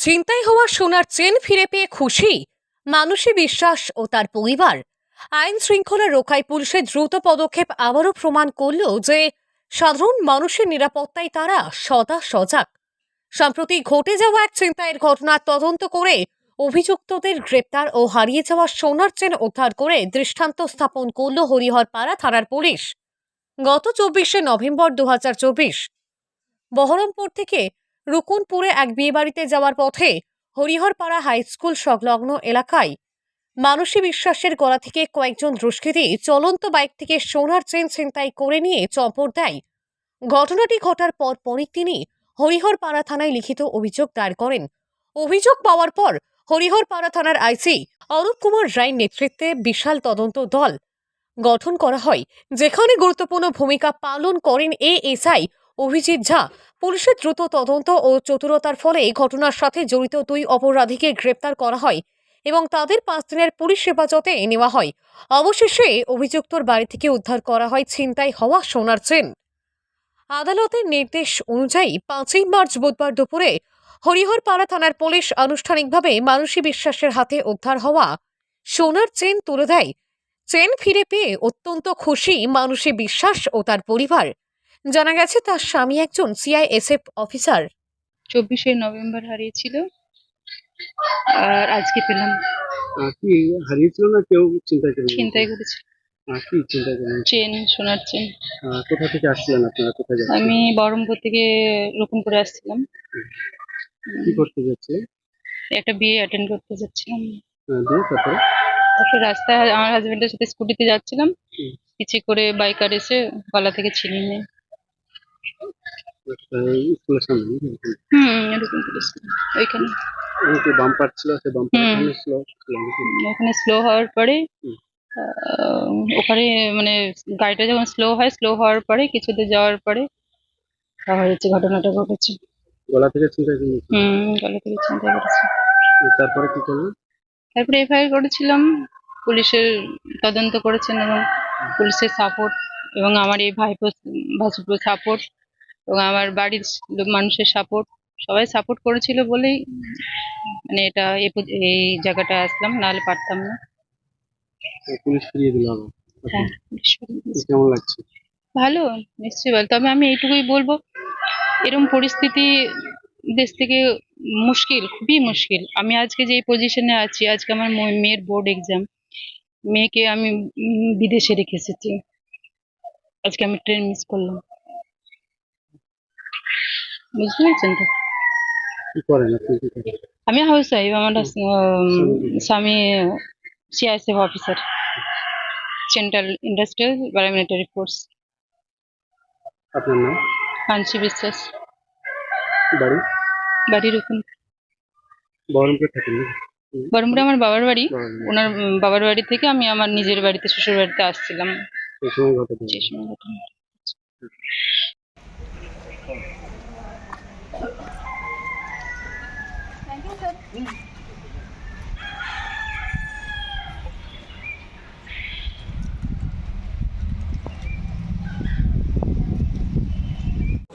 ছিনতাই হওয়া সোনার চেন ফিরে পেয়ে খুশি মানুষী বিশ্বাস ও তার পরিবার। আইন শৃঙ্খলা রক্ষায় পুলিশের দ্রুত পদক্ষেপ আবারও প্রমাণ করল যে সাধারণ মানুষের নিরাপত্তায় তারা সদা সজাগ। সম্প্রতি ঘটে যাওয়া এক ছিনতাইয়ের ঘটনার তদন্ত করে অভিযুক্তদের গ্রেপ্তার ও হারিয়ে যাওয়া সোনার চেন উদ্ধার করে দৃষ্টান্ত স্থাপন করল হরিহরপাড়া থানার পুলিশ। গত চব্বিশে নভেম্বর দু হাজার চব্বিশ বহরমপুর থেকে রুকুনপুরে এক বিয়েবাড়িতে যাওয়ার পথে হরিহরপাড়া হাই স্কুল সংলগ্ন এলাকায় মানসী বিশ্বাসের গলা থেকে কয়েকজন দুষ্কৃতী চলন্ত বাইক থেকে সোনার চেন ছিনতাই করে নিয়ে চম্পট দেয়। ঘটনাটি ঘটার পর পরই তিনি হরিহরপাড়া থানায় লিখিত অভিযোগ দায়ের করেন। অভিযোগ পাওয়ার পর হরিহরপাড়া থানার আইসি অরূপ কুমার রায়ের নেতৃত্বে বিশাল তদন্ত দল গঠন করা হয়, যেখানে গুরুত্বপূর্ণ ভূমিকা পালন করেন এএসআই অভিজিৎ ঝা পুলিশের দ্রুত তদন্ত ও চতুরতার ফলে ঘটনার সাথে জড়িত দুই অপরাধীকে গ্রেপ্তার করা হয় এবং তাদের পাঁচ দিনের পুলিশ হেফাজতে নেওয়া হয়। অবশেষে অভিযুক্তর বাড়ি থেকে উদ্ধার করা হয় ছিনতাই হওয়া সোনার চেন। আদালতের নির্দেশ অনুযায়ী পাঁচই মার্চ বুধবার দুপুরে হরিহরপাড়া থানার পুলিশ আনুষ্ঠানিকভাবে মানসী বিশ্বাসের হাতে উদ্ধার হওয়া সোনার চেন তুলে দেয়। চেন ফিরে পেয়ে অত্যন্ত খুশি মানসী বিশ্বাস ও তার পরিবার। জানা গেছে তার স্বামী একজন সিআইএসএফ অফিসার চব্বিশে নভেম্বর হারিয়েছিল। আর আজকে পেলাম। আহ, কি হারিয়েছিল না কেউ চিন্তা করে ছিনতাই করেছে। কি চিন্তা করেন? চেন সোনার চেন। আহ, কোথা থেকে আসছিলেন আপনারা? কোথায় যাচ্ছেন আমি বহরমপুর থেকে রকম করে আসছিলাম। কি করতে যাচ্ছিলেন? একটা বিয়ে অ্যাটেন্ড করতে যাচ্ছিলাম। আহ, দিয়ে তারপরে? তারপর রাস্তায় আমার হাজবেন্ডের সাথে স্কুটিতে যাচ্ছিলাম। হুম। পিছে করে বাইকার এসে গলা থেকে ছিনিয়ে নেয় স্কুলের সামনে হুম এরকম করেছিল ওইখানে। বাম্পার ছিল সে বাম্পার স্লো ওখানে স্লো হওয়ার পরে হুম। আহ, ওখানে মানে গাড়িটা যখন স্লো হয় স্লো হওয়ার পরে যাওয়ার পরে হয়েছে ঘটনাটা ঘটেছে। গলা থেকে চিন্তা হুম গলা থেকে ছিনতাই করেছে তারপরে কি করলেন তারপরে এফআইআর করেছিলাম পুলিশের তদন্ত করেছেন এবং পুলিশের সাপোর্ট এবং আমার এই ভাইপো ভাসুপুর সাপোর্ট এবং আমার বাড়ির মানুষের সাপোর্ট সবাই সাপোর্ট করেছিল বলেই মানে এটা এই জায়গাটা আসলাম নাহলে পারতাম না। আহ, পুলিশ ফিরিয়ে দিল আবার? হ্যাঁ। কেমন লাগছে? ভালো নিশ্চয়ই ভালো। তবে আমি এইটুকুই বলব এরকম পরিস্থিতি দেশ থেকে মুশকিল খুবই মুশকিল। আমি আজকে যে পজিশনে আছি আজকে আমার মেয়ের বোর্ড এক্সাম মেয়েকে আমি বিদেশে রেখে এসেছি। আজকে আমি ট্রেন মিস করলাম। বুঝতে পারছেন তো? কি করেন আপনি কি করেন? আমি হাউস ওয়াইফ আমার স্বামী CISF officer. Central industrial paramilitary force আপনার নাম? মানসি বিশ্বাস। বাড়ি? বাড়ির ওখান বহরমপুরে থাকেন নাকি? বরমপুরে আমার বাবার বাড়ি। ওনার বাবার বাড়ি থেকে আমি আমার নিজের বাড়িতে শ্বশুর বাড়িতে আসছিলাম। এই সময় ঘটনা।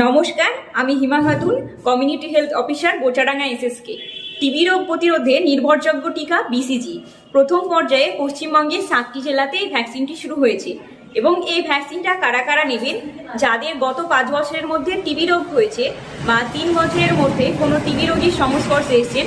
নমস্কার, আমি Hima Khatun community health officer Bochadanga SSK TB রোগ প্রতিরোধে নির্ভরযোগ্য টিকা বিসিজি প্রথম পর্যায়ে পশ্চিমবঙ্গের সাতটি জেলাতে এই ভ্যাকসিনটি শুরু হয়েছে এবং এই ভ্যাকসিনটা কারা কারা নেবেন, যাদের গত পাঁচ বছরের মধ্যে টিবি রোগ হয়েছে বা তিন বছরের মধ্যে কোনো টিবি রোগীর সংস্পর্শে এসেছেন